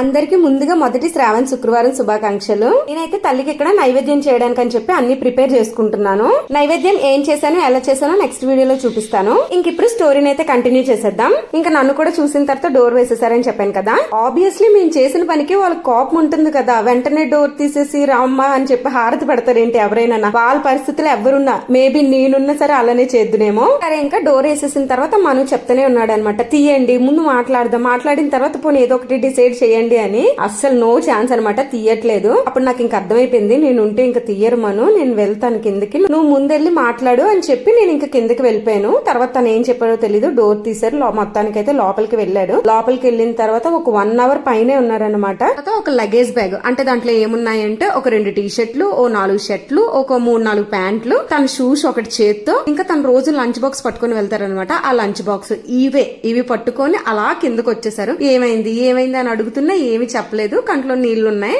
అందరికి ముందుగా మొదటి శ్రావణ శుక్రవారం శుభాకాంక్షలు. నేనైతే తల్లికి ఇక్కడ నైవేద్యం చేయడానికి అని చెప్పి అన్ని ప్రిపేర్ చేసుకుంటున్నాను. నైవేద్యం ఏం చేశాను ఎలా చేశానో నెక్స్ట్ వీడియోలో చూపిస్తాను. ఇంక ఇప్పుడు స్టోరీని అయితే కంటిన్యూ చేసేద్దాం. ఇంకా నన్ను కూడా చూసిన తర్వాత డోర్ వేసేసారని చెప్పాను కదా. ఆబ్వియస్లీ మేము చేసిన పనికి వాళ్ళ కోపం ఉంటుంది కదా. వెంటనే డోర్ తీసేసి రామ్మ అని చెప్పి హారతి పెడతారు ఏంటి ఎవరైనా? వాళ్ళ పరిస్థితులు ఎవరున్నా? మేబీ నేనున్నా సరే అలానే చేద్దునేమో. సరే ఇంకా డోర్ వేసేసిన తర్వాత మనం చెప్తూనే ఉన్నాడు అనమాట తీయండి ముందు మాట్లాడదాం. మాట్లాడిన తర్వాత పోనీ ఏదో ఒకటి డిసైడ్ చేయండి. అని అస్సలు నో ఛాన్స్ అనమాట తీయట్లేదు. అప్పుడు నాకు ఇంకా అర్థమైపోయింది నేను ఉంటే ఇంకా తీయరు మను నేను వెళ్తాను కిందకి. నువ్వు ముందెళ్ళి మాట్లాడు అని చెప్పి నేను ఇంకా కిందకి వెళ్ళిపోయాను. తర్వాత తను ఏం చెప్పాడో తెలీదు డోర్ తీసారు మొత్తానికి అయితే లోపలికి వెళ్ళాడు. లోపలికి వెళ్ళిన తర్వాత ఒక వన్ అవర్ పైనే ఉన్నారనమాట ఒక లగేజ్ బ్యాగ్ అంటే దాంట్లో ఏమున్నాయంటే ఒక రెండు టీ షర్ట్లు ఓ నాలుగు షర్ట్లు ఒక మూడు నాలుగు ప్యాంట్లు తన షూస్ ఒకటి చేత్తో ఇంకా తన రోజు లంచ్ బాక్స్ పట్టుకొని వెళ్తారనమాట ఆ లంచ్ బాక్స్ ఇవే ఇవి పట్టుకొని అలా కిందకు వచ్చేసారు ఏమైంది ఏమైంది అని అడుగుతున్నా ఏమి చెప్పలేదు. కంట్లో నీళ్ళున్నాయి.